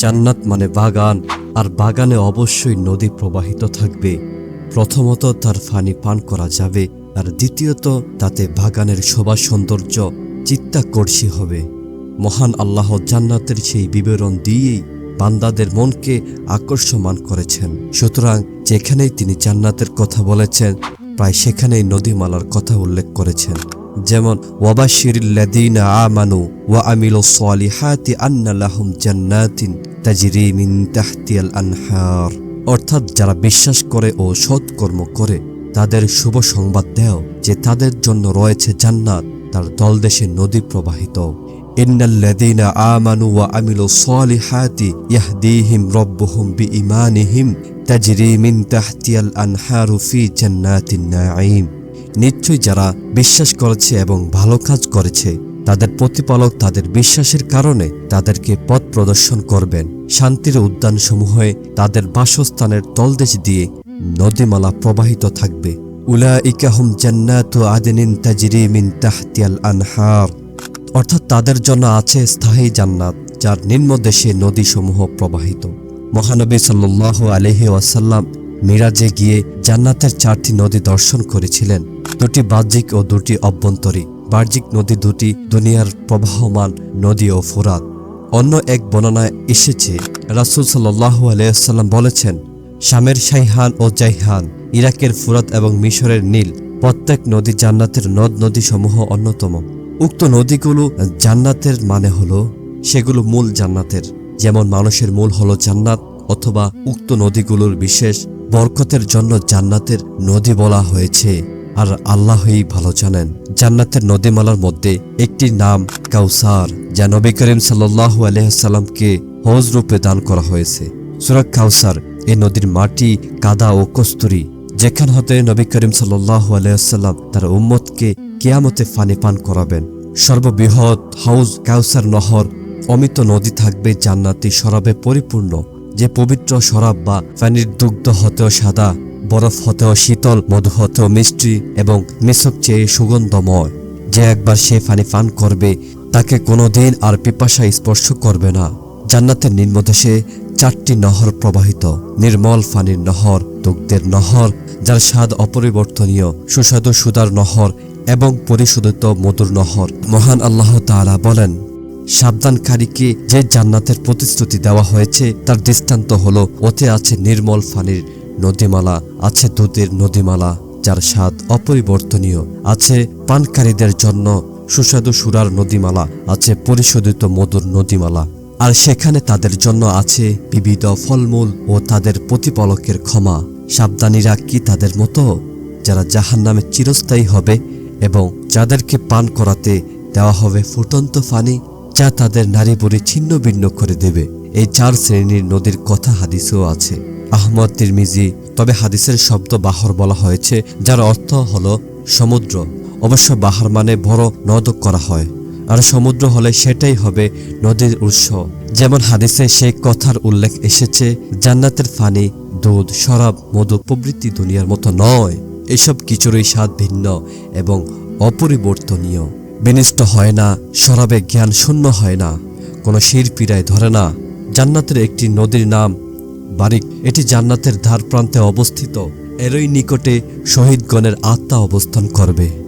জান্নাত মানে বাগান, আর বাগানে অবশ্যই নদী প্রবাহিত থাকবে। প্রথমত তার ফানি পান করা যাবে, আর দ্বিতীয়ত তাতে বাগানের শোভা সৌন্দর্য চিত্তাকর্ষী হবে। মহান আল্লাহ জান্নাতের সেই বিবরণ দিয়েই বান্দাদের মনকে আকর্ষমান করেছেন। সুতরাং যেখানেই তিনি জান্নাতের কথা বলেছেন, প্রায় সেখানেই নদীমালার কথা উল্লেখ করেছেন। যেমন ওয়াবাশিরিল্লাদিনা আমানু ওয়া আমিলু সালিহাতি আন্না লাহুম জান্নাতিন তাজরি মিন তাহতিয়াল আনহার। অর্থাৎ যারা বিশ্বাস করে ও সৎকর্ম করে, তাদের শুভ সংবাদ দেও যে তাদের জন্য রয়েছে জান্নাত, তার দলদেশে নদী প্রবাহিত। ইন্নাল্লাযীনা আমানু ওয়া আমিলু সালিহাতি ইয়াহদিহিম রাব্বুহুম বিঈমানিহিম তাজরি মিন তাহতিয়াল আনহারু ফি জান্নাতিন নাঈম। নিশ্চয় যারা বিশ্বাস করেছে এবং ভালো কাজ করেছে তাদের প্রতিপালক তাদের বিশ্বাসের কারণে তাদেরকে পথ প্রদর্শন করবেন। শান্তির উদ্যানসমূহে তাদের বাসস্থানের তলদেশ দিয়ে নদীমালা প্রবাহিত থাকবে। উলা ইকাহুম জান্নাত আদেনিন তাজরি মিন তাহতিয়াল আনহার। অর্থাৎ তাদের জন্য আছে স্থায়ী জান্নাত, যার নিম্নদেশে নদীসমূহ প্রবাহিত। মহানবী সাল্লাহ আলহি ওয়াসাল্লাম মিরাজে গিয়ে জান্নাতের চারটি নদী দর্শন করেছিলেন। দুটি বাহ্যিক ও দুটি অভ্যন্তরী বাহ্যিক নদী দুটি দুনিয়ার প্রবাহমান নদী ও ফুরাত। অন্য এক বর্ণনায় এসেছে, রাসুল সাল্লাহ আলাইসাল্লাম বলেছেন, শামের শাইহান ও জাইহান, ইরাকের ফুরাত এবং মিশরের নীল, প্রত্যেক নদী জান্নাতের নদ নদী সমূহ অন্যতম। উক্ত নদীগুলো জান্নাতের মানে হলো, সেগুলো মূল জান্নাতের। যেমন মানুষের মূল হলো জান্নাত, অথবা উক্ত নদীগুলোর বিশেষ বরকতের জন্য জান্নাতের নদী বলা হয়েছে। আর আল্লাহই ভালো জানেন। জান্নাতের নদীমালার মধ্যে একটি নাম কাউসার, যা নবী করিম সাল্লাহ আলহামকে হজ রূপে দান করা হয়েছে। সুরাক কাউসার এই নদীর মাটি, কাদা ও কস্তুরি, যেখান হতে নবী করিম সাল্লাহ আলহাম তার উম্মতকে কেয়ামতে ফানি পান করাবেন। সর্ববৃহৎ হাউজ কাউসার নহর, অমিত নদী থাকবে জান্নাতি শরাবে পরিপূর্ণ, যে পবিত্র শরাব বা পানির দুগ্ধ হতেও সাদা। বরফ হতেও শীতল, মধু হতেও মিষ্টি এবং মিশক চেয়ে সুগন্ধময়। যে একবার সে পানি পান করবে, তাকে কোনোদিন আর পিপাসা স্পর্শ করবে না। জান্নাতের নিম্নদেশে চারটি নহর প্রবাহিত। নির্মল ফানির নহর, দুগ্ধের নহর, যার স্বাদ অপরিবর্তনীয়, সুস্বাদু সুদার নহর এবং পরিশোধিত মধুর নহর। মহান আল্লাহ তাআলা বলেন সাবধানকারীকে যে জান্নাতের প্রতিশ্রুতি দেওয়া হয়েছে, তার দৃষ্টান্ত হলো, ওতে আছে নির্মল ফানির নদীমালা আছে দুধের নদীমালা, যার স্বাদ অপরিবর্তনীয়। আছে পানকারীদের জন্য সুস্বাদু সুরার নদীমালা, আছে পরিশোধিত মধুর নদীমালা। আর সেখানে তাদের জন্য আছে বিবিধ ফলমূল ও তাদের প্রতিপালকের ক্ষমা। সাবধানীরা কি তাদের মতো? যারা জাহান নামে চিরস্থায়ী হবে এবং যাদেরকে পান করাতে দেওয়া হবে ফুটন্ত পানি যা তাদের নারী বুড়ি ছিন্ন ভিন্ন করে দেবে। এই চার শ্রেণির নদীর কথা হাদিসেও আছে। আহমদ তিরমিজি। তবে হাদিসের শব্দ বাহর বলা হয়েছে, যার অর্থ হল সমুদ্র। অবশ্য বাহার মানে বড় নদ করা হয়, আর সমুদ্র হলে সেটাই হবে নদীর উৎস। যেমন হাদিসে সেই কথার উল্লেখ এসেছে, জান্নাতের ফানি, দুধ, শরাব, মধু প্রবৃত্তি দুনিয়ার মতো নয়। এসব কিছুরই স্বাদ ভিন্ন এবং অপরিবর্তনীয়। বিনিষ্ট হয় না, শরাবে জ্ঞান শূন্য হয় না, কোনো শির পীড়ায় ধরে না। জান্নাতের একটি নদীর নাম বারিক এটি জান্নাতের ধার প্রান্তে অবস্থিত। এরই নিকটে শহীদগণের আত্মা অবস্থান করবে।